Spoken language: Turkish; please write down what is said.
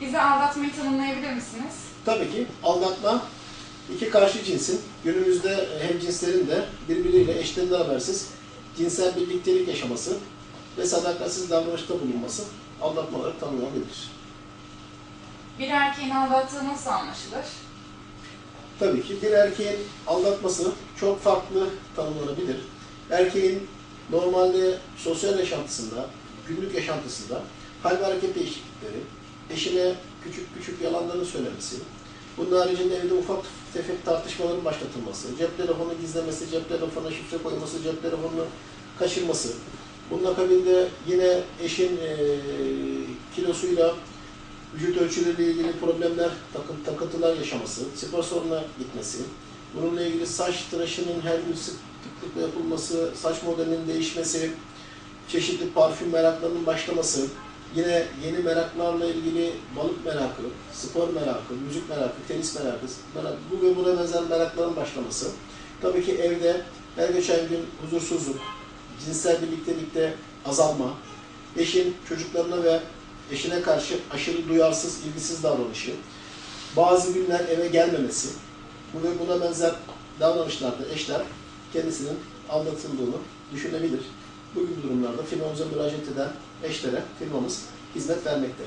Bize aldatmayı tanımlayabilir misiniz? Tabii ki aldatma iki karşı cinsin günümüzde hem cinslerin de birbiriyle eşlerinden habersiz cinsel birliktelik yaşaması ve sadakatsiz davranışta bulunması aldatma olarak tanımlanabilir. Bir erkeğin aldattığı nasıl anlaşılır? Tabii ki bir erkeğin aldatması çok farklı tanımlanabilir. Erkeğin normalde sosyal yaşantısında, günlük yaşantısında hal ve hareket değişiklikleri, eşine küçük küçük yalanlarını söylemesi, bunun haricinde evde ufak tefek tartışmaların başlatılması, cep telefonu gizlemesi, cep telefonuna şifre koyması, cep telefonunu kaçırması, bunun akabinde yine eşin eee, kilosuyla vücut ölçüleriyle ilgili problemler, takı- takıntılar yaşaması, spor salonuna gitmesi, bununla ilgili saç tıraşının her gün sıklıkla yapılması, saç modelinin değişmesi, çeşitli parfüm meraklarının başlaması, yine yeni meraklarla ilgili balık merakı, spor merakı, müzik merakı, tenis merakı, merak- bu ve buna benzer merakların başlaması. Tabii ki evde her geçen gün huzursuzluk, cinsel birliktelikte azalma, eşin çocuklarına ve eşine karşı aşırı duyarsız, ilgisiz davranışı, bazı günler eve gelmemesi, bu ve buna benzer davranışlarda eşler kendisinin aldatıldığını düşünebilir. Bu gibi durumlarda firmamıza müracaat eden eşlere firmamız hizmet vermekte.